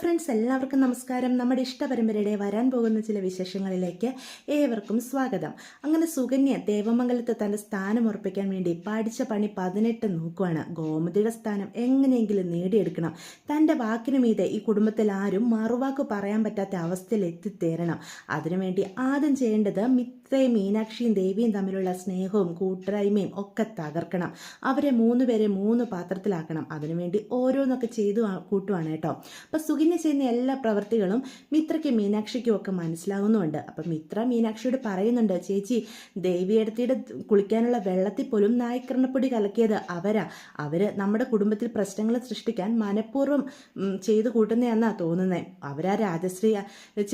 Friends എല്ലാവർക്കും നമസ്കാരം. നമ്മുടെ ഇഷ്ടപരമ്പരയുടെ വരാൻ പോകുന്ന ചില വിശേഷങ്ങളിലേക്ക് ഏവർക്കും സ്വാഗതം. അങ്ങനെ സുകന്യ ദേവമംഗലത്ത് തന്റെ സ്ഥാനം ഉറപ്പിക്കാൻ വേണ്ടി പഠിച്ച പണി പതിനെട്ട് നോക്കുവാണ്. ഗോമതിയുടെ സ്ഥാനം എങ്ങനെയെങ്കിലും നേടിയെടുക്കണം. തന്റെ വാക്കിനു മീതെ ഈ കുടുംബത്തിൽ ആരും മറുവാക്ക് പറയാൻ പറ്റാത്ത അവസ്ഥയിൽ എത്തിത്തേരണം. അതിനുവേണ്ടി ആദ്യം ചെയ്യേണ്ടത് മിത്രയും മീനാക്ഷിയും ദേവിയും തമ്മിലുള്ള സ്നേഹവും കൂട്ടായ്മയും ഒക്കെ തകർക്കണം. അവരെ മൂന്ന് പേരെ മൂന്ന് പാത്രത്തിലാക്കണം. അതിനുവേണ്ടി ഓരോന്നൊക്കെ ചെയ്തു കൂട്ടുവാണ് കേട്ടോ. അപ്പം സുകന്യ ചെയ്യുന്ന എല്ലാ പ്രവൃത്തികളും മിത്രയ്ക്കും മീനാക്ഷിക്കും ഒക്കെ മനസ്സിലാകുന്നുണ്ട് അപ്പം മിത്ര മീനാക്ഷിയോട് പറയുന്നുണ്ട് ചേച്ചി ദേവിയെടുത്തിയുടെ കുളിക്കാനുള്ള വെള്ളത്തിൽ പോലും നായ്ക്കരണപ്പൊടി കലക്കിയത് അവരാ. അവർ നമ്മുടെ കുടുംബത്തിൽ പ്രശ്നങ്ങൾ സൃഷ്ടിക്കാൻ മനഃപൂർവം ചെയ്തു കൂട്ടുന്നതെന്നാ തോന്നുന്നത് അവരാ രാജശ്രീ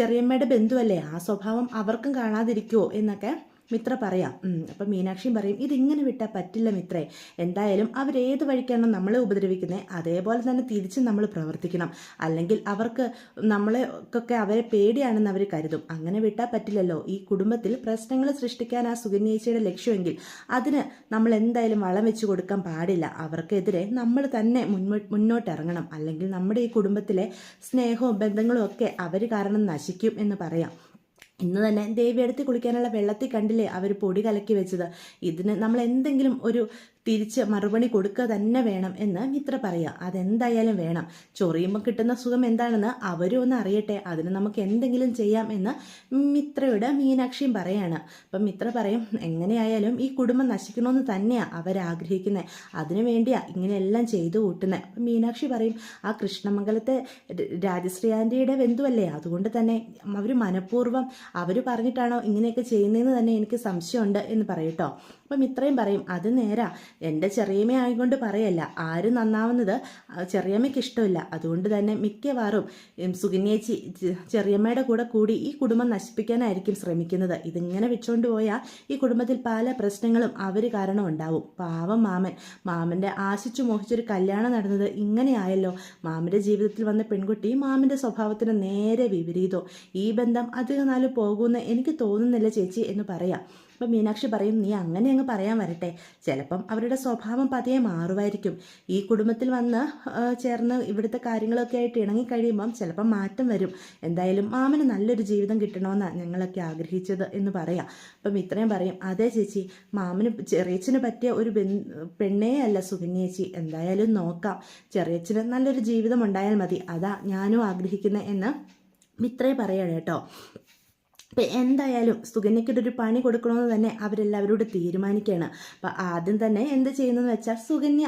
ചെറിയമ്മയുടെ ബന്ധുവല്ലേ? ആ സ്വഭാവം അവർക്കും കാണാതിരിക്കുമോ എന്നൊക്കെ മിത്ര പറയാം. അപ്പം മീനാക്ഷിയും പറയും ഇതിങ്ങനെ വിട്ടാൽ പറ്റില്ല മിത്രേ. എന്തായാലും അവരേത് വഴിക്കാണോ നമ്മളെ ഉപദ്രവിക്കുന്നത് അതേപോലെ തന്നെ തിരിച്ച് നമ്മൾ പ്രവർത്തിക്കണം. അല്ലെങ്കിൽ അവർക്ക് നമ്മളെക്കൊക്കെ അവരെ പേടിയാണെന്ന് അവർ കരുതും. അങ്ങനെ വിട്ടാൽ പറ്റില്ലല്ലോ. ഈ കുടുംബത്തിൽ പ്രശ്നങ്ങൾ സൃഷ്ടിക്കാൻ ആ സുകന്യേച്ചിയുടെ ലക്ഷ്യമെങ്കിൽ അതിന് നമ്മൾ എന്തായാലും വളം വെച്ച് കൊടുക്കാൻ പാടില്ല. അവർക്കെതിരെ നമ്മൾ തന്നെ മുന്നോട്ട് ഇറങ്ങണം അല്ലെങ്കിൽ നമ്മുടെ ഈ കുടുംബത്തിലെ സ്നേഹവും ബന്ധങ്ങളും ഒക്കെ അവർ കാരണം നശിക്കും എന്ന് പറയാം. ഇന്ന് തന്നെ ദേവിയെടുത്ത് കുളിക്കാനുള്ള വെള്ളത്തിൽ കണ്ടില്ലേ? അവർ പൊടി കലക്കി വെച്ചത്. ഇതിന് നമ്മൾ എന്തെങ്കിലും ഒരു തിരിച്ച് മറുപടി കൊടുക്കുക തന്നെ വേണം എന്ന് മിത്ര പറയുക അതെന്തായാലും വേണം. ചൊറിയുമ്പോൾ കിട്ടുന്ന സുഖം എന്താണെന്ന് അവരും ഒന്ന് അറിയട്ടെ. അതിന് നമുക്ക് എന്തെങ്കിലും ചെയ്യാം എന്ന് മിത്രയുടെ മീനാക്ഷിയും പറയാണ്. അപ്പം മിത്ര പറയും എങ്ങനെയായാലും ഈ കുടുംബം നശിക്കണമെന്ന് തന്നെയാണ് അവരാഗ്രഹിക്കുന്നത് അതിനു വേണ്ടിയാണ് ഇങ്ങനെയെല്ലാം ചെയ്തു കൂട്ടുന്നത് അപ്പം മീനാക്ഷി പറയും ആ കൃഷ്ണമംഗലത്തെ രാജശ്രീ ആന്റിയുടെ ബന്ധുവല്ലേ? അതുകൊണ്ട് തന്നെ അവർ മനഃപൂർവം അവർ പറഞ്ഞിട്ടാണോ ഇങ്ങനെയൊക്കെ ചെയ്യുന്നതെന്ന് തന്നെ എനിക്ക് സംശയമുണ്ട് എന്ന് പറയൂട്ടോ അപ്പം ഇത്രയും പറയും. അത് നേരാ. എന്റെ ചെറിയമ്മ ആയിക്കൊണ്ട് പറയല്ല. ആരും നന്നാവുന്നത്? ചെറിയമ്മയ്ക്ക് ഇഷ്ടമില്ല. അതുകൊണ്ട് തന്നെ മിക്കവാറും സുകന്യേച്ചി ചെറിയമ്മയുടെ കൂടെ കൂടി ഈ കുടുംബം നശിപ്പിക്കാനായിരിക്കും ശ്രമിക്കുന്നത്. ഇതിങ്ങനെ വെച്ചുകൊണ്ട് പോയാൽ ഈ കുടുംബത്തിൽ പല പ്രശ്നങ്ങളും അവർ കാരണം ഉണ്ടാവും. പാവം മാമൻ. മാമന്റെ ആശിച്ചു മോഹിച്ചൊരു കല്യാണം നടന്നത് ഇങ്ങനെയായല്ലോ മാമന്റെ ജീവിതത്തിൽ വന്ന പെൺകുട്ടി മാമന്റെ സ്വഭാവത്തിന് നേരെ വിപരീതോ. ഈ ബന്ധം അധികം നാൾ പോകുമെന്ന് എനിക്ക് തോന്നുന്നില്ല ചേച്ചി എന്ന് പറയാം. അപ്പം മീനാക്ഷി പറയും നീ അങ്ങനെ അങ്ങ് പറയാൻ വരട്ടെ. ചിലപ്പം അവരുടെ സ്വഭാവം പതിയെ മാറുമായിരിക്കും. ഈ കുടുംബത്തിൽ വന്ന് ചേർന്ന് ഇവിടുത്തെ കാര്യങ്ങളൊക്കെ ആയിട്ട് ഇണങ്ങി കഴിയുമ്പം ചിലപ്പം മാറ്റം വരും. എന്തായാലും മാമന് നല്ലൊരു ജീവിതം കിട്ടണമെന്നാണ് ഞങ്ങളൊക്കെ ആഗ്രഹിച്ചത് എന്ന് പറയാം. അപ്പം ഇത്രയും പറയും. അതേ ചേച്ചി മാമന് ചെറിയച്ഛന് പറ്റിയ ഒരു പെണ്ണേ അല്ല സുകന്യേച്ചി എന്തായാലും നോക്കാം. ചെറിയച്ചിന് നല്ലൊരു ജീവിതം ഉണ്ടായാൽ മതി. അതാ ഞാനും ആഗ്രഹിക്കുന്നത് എന്ന് മിത്രേ പറയണം കേട്ടോ. ഇപ്പം എന്തായാലും സുകന്യയ്ക്കൊരു പണി കൊടുക്കണമെന്ന് തന്നെ അവരെല്ലാവരോട് തീരുമാനിക്കുകയാണ്. അപ്പം ആദ്യം തന്നെ എന്ത് ചെയ്യുന്നതെന്ന് വെച്ചാൽ സുകന്യ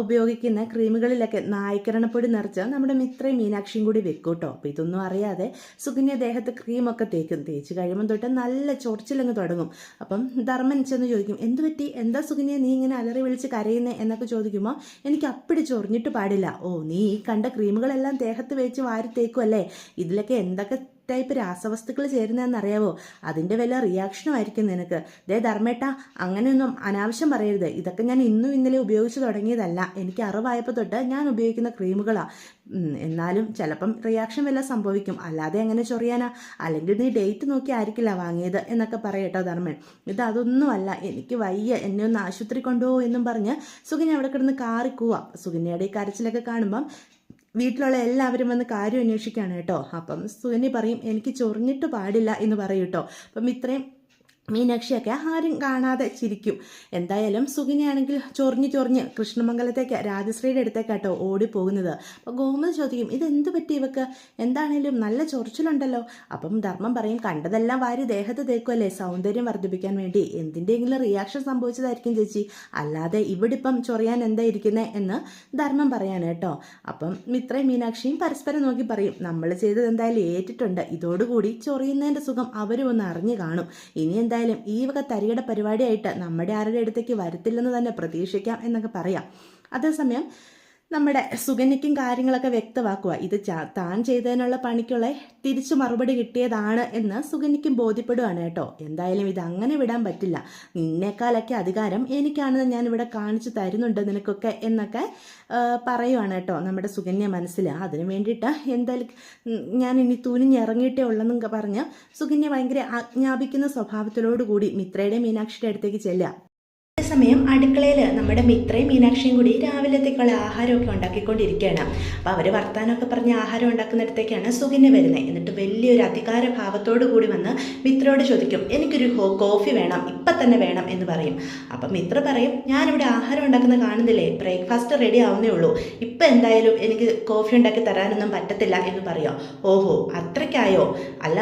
ഉപയോഗിക്കുന്ന ക്രീമുകളിലൊക്കെ നായ്ക്കരണപ്പൊടി നിറച്ച് നമ്മുടെ മിത്രയും മീനാക്ഷിയും കൂടി വെക്കും കേട്ടോ. അപ്പം ഇതൊന്നും അറിയാതെ സുകന്യ ദേഹത്ത് ക്രീമൊക്കെ തേക്കും. തേച്ച് കഴിയുമ്പോൾ തൊട്ട് നല്ല ചൊറിച്ചിലങ്ങ് തുടങ്ങും. അപ്പം ധർമ്മൻ ചെന്ന് ചോദിക്കും എന്ത് പറ്റി? എന്താ സുകന്യ നീ ഇങ്ങനെ അലറി വിളിച്ച് കരയുന്നേ? എന്നൊക്കെ ചോദിക്കുമ്പോൾ എനിക്ക് അപ്പിടി ചൊറിഞ്ഞിട്ട് പാടില്ല. ഓ നീ ഈ കണ്ട ക്രീമുകളെല്ലാം ദേഹത്ത് വെച്ച് വാരി തേക്കുമല്ലേ ഇതിലൊക്കെ എന്തൊക്കെ ടൈപ്പ് രാസവസ്തുക്കൾ ചേരുന്നതെന്ന് അറിയാവോ അതിന്റെ വല്ല റിയാക്ഷനും ആയിരിക്കും നിനക്ക്. ദേ ധർമ്മേട്ട അങ്ങനെയൊന്നും അനാവശ്യം പറയരുത്. ഇതൊക്കെ ഞാൻ ഇന്നും ഇന്നലെ ഉപയോഗിച്ച് തുടങ്ങിയതല്ല. എനിക്ക് അറിവായപ്പോൾ തൊട്ട് ഞാൻ ഉപയോഗിക്കുന്ന ക്രീമുകളാണ് എന്നാലും ചിലപ്പം റിയാക്ഷൻ വല്ല സംഭവിക്കും. അല്ലാതെ എങ്ങനെ ചൊറിയാനാ? അല്ലെങ്കിൽ നീ ഡേറ്റ് നോക്കി ആയിരിക്കില്ല വാങ്ങിയത് എന്നൊക്കെ പറയട്ടോ ധർമ്മൻ. ഇത് അതൊന്നുമല്ല. എനിക്ക് വയ്യ. എന്നെ ഒന്ന് ആശുപത്രി കൊണ്ടുപോകും എന്നും പറഞ്ഞ് സുഗിനി അവിടെ കിടന്ന് കാറിക്കൂവാ സുഗിനിയുടെ ഈ കരച്ചിലൊക്കെ കാണുമ്പം വീട്ടിലുള്ള എല്ലാവരും വന്ന് കാര്യം അന്വേഷിക്കുകയാണ് കേട്ടോ. അപ്പം സുനി പറയും എനിക്ക് ചൊറിഞ്ഞിട്ട് പാടില്ല എന്ന് പറയും കേട്ടോ. അപ്പം ഇത്രയും മീനാക്ഷിയൊക്കെ ആരും കാണാതെ ചിരിക്കും. എന്തായാലും സുഖിനിയാണെങ്കിൽ ചൊറിഞ്ഞ് ചൊറിഞ്ഞ് കൃഷ്ണമംഗലത്തേക്ക് രാജശ്രീയുടെ അടുത്തേക്കാട്ടോ ഓടിപ്പോകുന്നത്. അപ്പോൾ ഗോമതി ചോദിക്കും ഇതെന്ത് പറ്റി ഇവക്ക്? എന്താണേലും നല്ല ചൊറിച്ചിലുണ്ടല്ലോ. അപ്പം ധർമ്മം പറയും കണ്ടതെല്ലാം വാരി ദേഹത്ത് തേക്കുമല്ലേ സൗന്ദര്യം വർദ്ധിപ്പിക്കാൻ വേണ്ടി? എന്തിന്റെയെങ്കിലും റിയാക്ഷൻ സംഭവിച്ചതായിരിക്കും ചേച്ചി. അല്ലാതെ ഇവിടെ ഇപ്പം ചൊറിയാൻ എന്താ ഇരിക്കുന്നത് എന്ന് ധർമ്മം പറയാണ് കേട്ടോ. അപ്പം മിത്രയും മീനാക്ഷിയും പരസ്പരം നോക്കി പറയും നമ്മൾ ചെയ്തത് എന്തായാലും ഏറ്റിട്ടുണ്ട്. ഇതോടുകൂടി ചൊറിയുന്നതിന്റെ സുഖം അവരും ഒന്ന് അറിഞ്ഞു കാണും. ഇനി എന്തായാലും ഈ വക തരികട പരിപാടിയായിട്ട് നമ്മുടെ ആരുടെ അടുത്തേക്ക് വരത്തില്ലെന്ന് തന്നെ പ്രതീക്ഷിക്കാം എന്നൊക്കെ പറയാം. അതേസമയം നമ്മുടെ സുകന്യയ്ക്കും കാര്യങ്ങളൊക്കെ വ്യക്തമാക്കുക ഇത് താൻ ചെയ്തതിനുള്ള പണിക്കുള്ള തിരിച്ചു മറുപടി കിട്ടിയതാണ് എന്ന് സുകന്യയ്ക്കും ബോധ്യപ്പെടുകയാണ് കേട്ടോ. എന്തായാലും ഇത് അങ്ങനെ വിടാൻ പറ്റില്ല. നിന്നേക്കാളൊക്കെ അധികാരം എനിക്കാണെന്ന് ഞാൻ ഇവിടെ കാണിച്ചു തരുന്നുണ്ട് നിനക്കൊക്കെ എന്നൊക്കെ പറയുവാണ് കേട്ടോ നമ്മുടെ സുഗന്യ മനസ്സിൽ അതിന് വേണ്ടിയിട്ട് എന്തായാലും ഞാൻ ഇനി തുനിഞ്ഞിറങ്ങിയിട്ടേ ഉള്ളെന്നും പറഞ്ഞ് സുകന്യ ഭയങ്കര ആജ്ഞാപിക്കുന്ന സ്വഭാവത്തിലോടുകൂടി മിത്രയുടെ മീനാക്ഷിയുടെ അടുത്തേക്ക് ചെല്ലുക. അതേസമയം അടുക്കളയിൽ നമ്മുടെ മിത്രയും മീനാക്ഷിയും കൂടി രാവിലത്തേക്കുള്ള ആഹാരമൊക്കെ ഉണ്ടാക്കിക്കൊണ്ടിരിക്കുകയാണ്. അപ്പോൾ അവർ വർത്താനമൊക്കെ പറഞ്ഞ് ആഹാരം ഉണ്ടാക്കുന്നിടത്തേക്കാണ് സുഖിനെ വരുന്നത് എന്നിട്ട് വലിയൊരു അധികാര ഭാവത്തോടു കൂടി വന്ന് മിത്രയോട് ചോദിക്കും എനിക്കൊരു കോഫി വേണം ഇപ്പം തന്നെ വേണം എന്ന് പറയും. അപ്പം മിത്ര പറയും ഞാനിവിടെ ആഹാരം ഉണ്ടാക്കുന്ന കാണുന്നില്ലേ? ബ്രേക്ക്ഫാസ്റ്റ് റെഡി ആവുന്നേ ഉള്ളൂ. ഇപ്പം എന്തായാലും എനിക്ക് കോഫി ഉണ്ടാക്കി തരാനൊന്നും പറ്റത്തില്ല എന്ന് പറയാം. ഓഹോ അത്രയ്ക്കായോ? അല്ല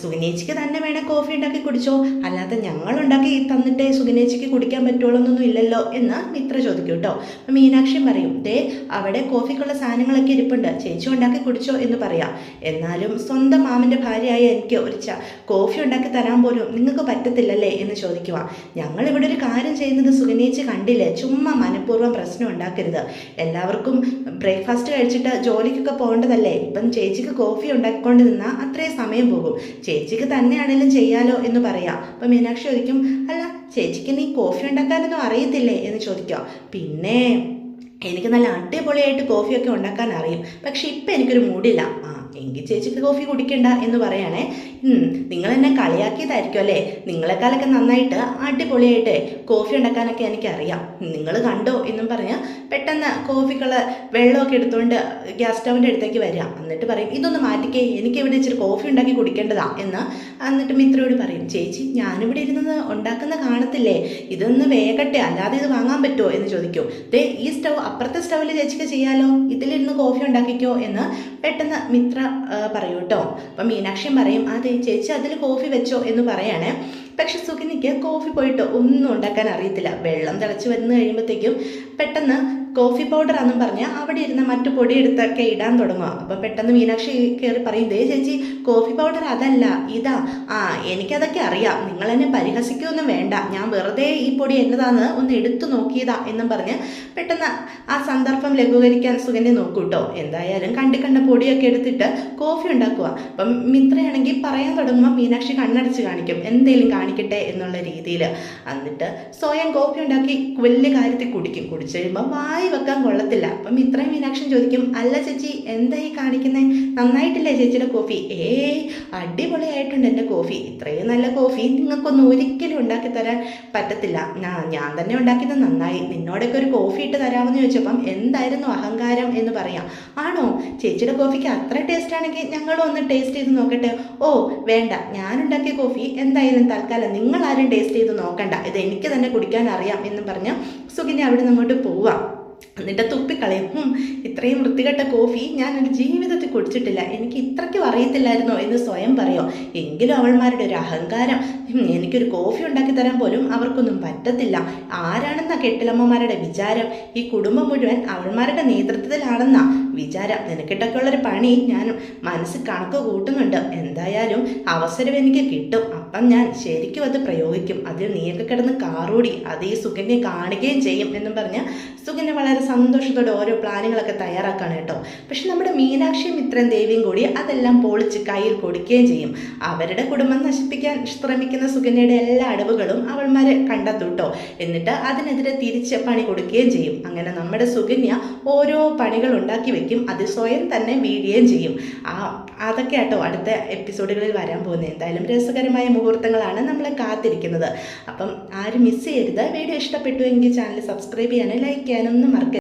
സുഖിനേച്ചിക്ക് തന്നെ വേണേൽ കോഫി ഉണ്ടാക്കി കുടിച്ചോ. അല്ലാതെ ഞങ്ങൾ ഉണ്ടാക്കി തന്നിട്ടേ സുഗനേച്ചിക്ക് കുടിക്കാൻ പറ്റുള്ളൂ എന്നൊന്നും ഇല്ലല്ലോ എന്ന് മിത്ര ചോദിക്കും കേട്ടോ. അപ്പം മീനാക്ഷി പറയും ദേ അവിടെ കോഫിക്കുള്ള സാധനങ്ങളൊക്കെ ഇരിപ്പുണ്ട്. ചേച്ചി ഉണ്ടാക്കി കുടിച്ചോ എന്ന് പറയാം. എന്നാലും സ്വന്തം മാമന്റെ ഭാര്യയായ എനിക്ക് ഒരു ച കോഫി ഉണ്ടാക്കി തരാൻ പോലും നിങ്ങൾക്ക് പറ്റത്തില്ലല്ലേ എന്ന് ചോദിക്കുക ഞങ്ങൾ ഇവിടെ ഒരു കാര്യം ചെയ്യുന്നത് സുഗനേച്ചി കണ്ടില്ലേ? ചുമ്മാ മനഃപൂർവം പ്രശ്നം ഉണ്ടാക്കരുത്. എല്ലാവർക്കും ബ്രേക്ക്ഫാസ്റ്റ് കഴിച്ചിട്ട് ജോലിക്കൊക്കെ പോകേണ്ടതല്ലേ? ഇപ്പം ചേച്ചിക്ക് കോഫി ഉണ്ടാക്കിക്കൊണ്ട് നിന്നാൽ അത്രയും സമയം പോകും. ചേച്ചിക്ക് തന്നെയാണെങ്കിലും ചെയ്യാലോ എന്ന് പറയാം. അപ്പം മീനാക്ഷി ചോദിക്കും അല്ല ചേച്ചിക്ക് നീ കോഫി ഉണ്ടാക്കാനൊന്നും അറിയത്തില്ലേ എന്ന് ചോദിക്കാം പിന്നെ എനിക്ക് നല്ല അടിപൊളിയായിട്ട് കോഫിയൊക്കെ ഉണ്ടാക്കാൻ അറിയും. പക്ഷെ ഇപ്പം എനിക്കൊരു മൂടില്ല ആ എങ്കിൽ ചേച്ചിക്ക് കോഫി കുടിക്കണ്ട എന്ന് പറയണേ. നിങ്ങൾ എന്നെ കളിയാക്കിയതായിരിക്കും അല്ലേ? നിങ്ങളെക്കാളൊക്കെ നന്നായിട്ട് അടിപൊളിയായിട്ട് കോഫി ഉണ്ടാക്കാനൊക്കെ എനിക്കറിയാം. നിങ്ങൾ കണ്ടോ എന്നും പറഞ്ഞ് പെട്ടെന്ന് കോഫിക്കുള്ള വെള്ളമൊക്കെ എടുത്തുകൊണ്ട് ഗ്യാസ് സ്റ്റൗവിന്റെ അടുത്തേക്ക് വരിക എന്നിട്ട് പറയും ഇതൊന്ന് മാറ്റിക്കേ എനിക്ക് ഇവിടെ ഇച്ചിരി കോഫി ഉണ്ടാക്കി കുടിക്കേണ്ടതാ. എന്ന് എന്നിട്ട് മിത്രയോട് പറയും ചേച്ചി ഞാനിവിടെ ഇരുന്നത് ഉണ്ടാക്കുന്ന കാണത്തില്ലേ? ഇതൊന്ന് വേഗട്ടെ അല്ലാതെ ഇത് വാങ്ങാൻ പറ്റുമോ എന്ന് ചോദിക്കും. ദേ ഈ സ്റ്റൗ അപ്പുറത്തെ സ്റ്റൗവിൽ ചേച്ചിക്ക് ചെയ്യാലോ? ഇതിലിരുന്ന് കോഫി ഉണ്ടാക്കിക്കോ എന്ന് പെട്ടെന്ന് മിത്ര പറയൂ കേട്ടോ അപ്പം മീനാക്ഷിയും പറയും അതെ ചേച്ചി അതിൽ കോഫി വെച്ചോ എന്ന് പറയാണ്. പക്ഷെ സുഖിനിക്ക് കോഫി പോയിട്ട് ഒന്നും ഉണ്ടാക്കാൻ അറിയത്തില്ല. വെള്ളം തിളച്ച് വരുന്ന കഴിയുമ്പോഴത്തേക്കും പെട്ടെന്ന് കോഫി പൗഡർ ആണെന്നും പറഞ്ഞ് അവിടെ ഇരുന്ന മറ്റു പൊടി എടുത്തൊക്കെ ഇടാൻ തുടങ്ങുക അപ്പം പെട്ടെന്ന് മീനാക്ഷി കയറി പറയും ദേ ചേച്ചി കോഫി പൗഡർ അതല്ല ഇതാ. ആ എനിക്കതൊക്കെ അറിയാം. നിങ്ങൾ എന്നെ പരിഹസിക്കുകയൊന്നും വേണ്ട. ഞാൻ വെറുതെ ഈ പൊടി എന്നതാന്ന് ഒന്ന് എടുത്തു നോക്കിയതാ എന്നും പറഞ്ഞ് പെട്ടെന്ന് ആ സന്ദർഭം ലഘൂകരിക്കാൻ സുഗന്യ നോക്കൂട്ടോ. എന്തായാലും കണ്ടി കണ്ട പൊടിയൊക്കെ എടുത്തിട്ട് കോഫി ഉണ്ടാക്കുക അപ്പം മിത്രയാണെങ്കിൽ പറയാൻ തുടങ്ങുമ്പോൾ മീനാക്ഷി കണ്ണടച്ച് കാണിക്കും എന്തേലും കാണിക്കട്ടെ എന്നുള്ള രീതിയിൽ എന്നിട്ട് സ്വയം കോഫി ഉണ്ടാക്കി വലിയ കാര്യത്തിൽ കുടിക്കും. കുടിച്ചു കഴിയുമ്പോൾ വായി വെക്കാൻ കൊള്ളത്തില്ല. അപ്പം ഇത്രയും മീനാക്ഷൻ ചോദിക്കും അല്ല ചേച്ചി എന്താ ഈ കാണിക്കുന്നത് നന്നായിട്ടില്ലേ ചേച്ചിയുടെ കോഫി? ഏ അടിപൊളിയായിട്ടുണ്ട് എന്റെ കോഫി. ഇത്രയും നല്ല കോഫി നിങ്ങൾക്കൊന്നും ഒരിക്കലും ഉണ്ടാക്കി തരാൻ പറ്റത്തില്ല. ഞാൻ തന്നെ ഉണ്ടാക്കിയത് നന്നായി. നിന്നോടൊക്കെ ഒരു കോഫി ഇട്ട് തരാമെന്ന് ചോദിച്ചപ്പം എന്തായിരുന്നു അഹങ്കാരം എന്ന് പറയാം. ആണോ? ചേച്ചിയുടെ കോഫിക്ക് അത്ര ടേസ്റ്റ് ആണെങ്കിൽ ഞങ്ങളും ഒന്ന് ടേസ്റ്റ് ചെയ്ത് നോക്കട്ടെ. ഓ വേണ്ട. ഞാനുണ്ടാക്കിയ കോഫി എന്തായാലും തൽക്കാലം നിങ്ങൾ ആരും ടേസ്റ്റ് ചെയ്ത് നോക്കണ്ട. ഇത് എനിക്ക് തന്നെ കുടിക്കാൻ അറിയാം എന്ന് പറഞ്ഞ് സുഖിനെ അവിടെ നിന്നോട്ട് പോവാം. എന്നിട്ട് തുപ്പിക്കളയും "ഹും, ഇത്രയും വൃത്തികെട്ട കോഫി ഞാൻ എന്റെ ജീവിതത്തിൽ കുടിച്ചിട്ടില്ല. എനിക്ക് ഇത്രയ്ക്കും അറിയത്തില്ലായിരുന്നോ എന്ന് സ്വയം പറയോ. എങ്കിലും അവൾമാരുടെ ഒരു അഹങ്കാരം. "ഹും, എനിക്കൊരു കോഫി ഉണ്ടാക്കി തരാൻ പോലും അവർക്കൊന്നും പറ്റത്തില്ല. ആരാണെന്ന കെട്ടിലമ്മമാരുടെ വിചാരം? ഈ കുടുംബം മുഴുവൻ അവൾമാരുടെ നേതൃത്വത്തിലാണെന്നാ വിചാരം. നിനക്കിട്ടൊക്കെയുള്ളൊരു പണി ഞാൻ മനസ്സ് കണക്ക് കൂട്ടുന്നുണ്ട്. എന്തായാലും അവസരം എനിക്ക് കിട്ടും. അപ്പം ഞാൻ ശരിക്കും അത് പ്രയോഗിക്കും. അതിൽ നീയൊക്കെ കിടന്ന് കാറൂടി അത് ഈ കാണുകയും ചെയ്യും എന്നും പറഞ്ഞ് സുകന്യ വളരെ സന്തോഷത്തോടെ ഓരോ പ്ലാനുകളൊക്കെ തയ്യാറാക്കാണ് കേട്ടോ. പക്ഷെ നമ്മുടെ മീനാക്ഷി മിത്രൻ ദേവിയും കൂടി അതെല്ലാം പൊളിച്ച് കയ്യിൽ കൊടുക്കുകയും ചെയ്യും. അവരുടെ കുടുംബം നശിപ്പിക്കാൻ ശ്രമിക്കുന്ന സുകന്യയുടെ എല്ലാ അടവുകളും അവൾമാരെ കണ്ടെത്തും കേട്ടോ. എന്നിട്ട് അതിനെതിരെ തിരിച്ച് പണി കൊടുക്കുകയും ചെയ്യും. അങ്ങനെ നമ്മുടെ സുകന്യ ഓരോ പണികൾ ഉണ്ടാക്കി വെക്കും. അത് സ്വയം തന്നെ വീഴുകയും ചെയ്യും. ആ അതൊക്കെ കേട്ടോ അടുത്ത എപ്പിസോഡുകളിൽ വരാൻ പോകുന്നത്. എന്തായാലും രസകരമായ മുഹൂർത്തങ്ങളാണ് നമ്മളെ കാത്തിരിക്കുന്നത്. അപ്പം ആരും മിസ് ചെയ്യരുത്. വീഡിയോ ഇഷ്ടപ്പെട്ടു എങ്കിൽ ചാനൽ സബ്സ്ക്രൈബ് ചെയ്യാനും ലൈക്ക് ചെയ്യാനും ഒന്നും മറക്കരുത്.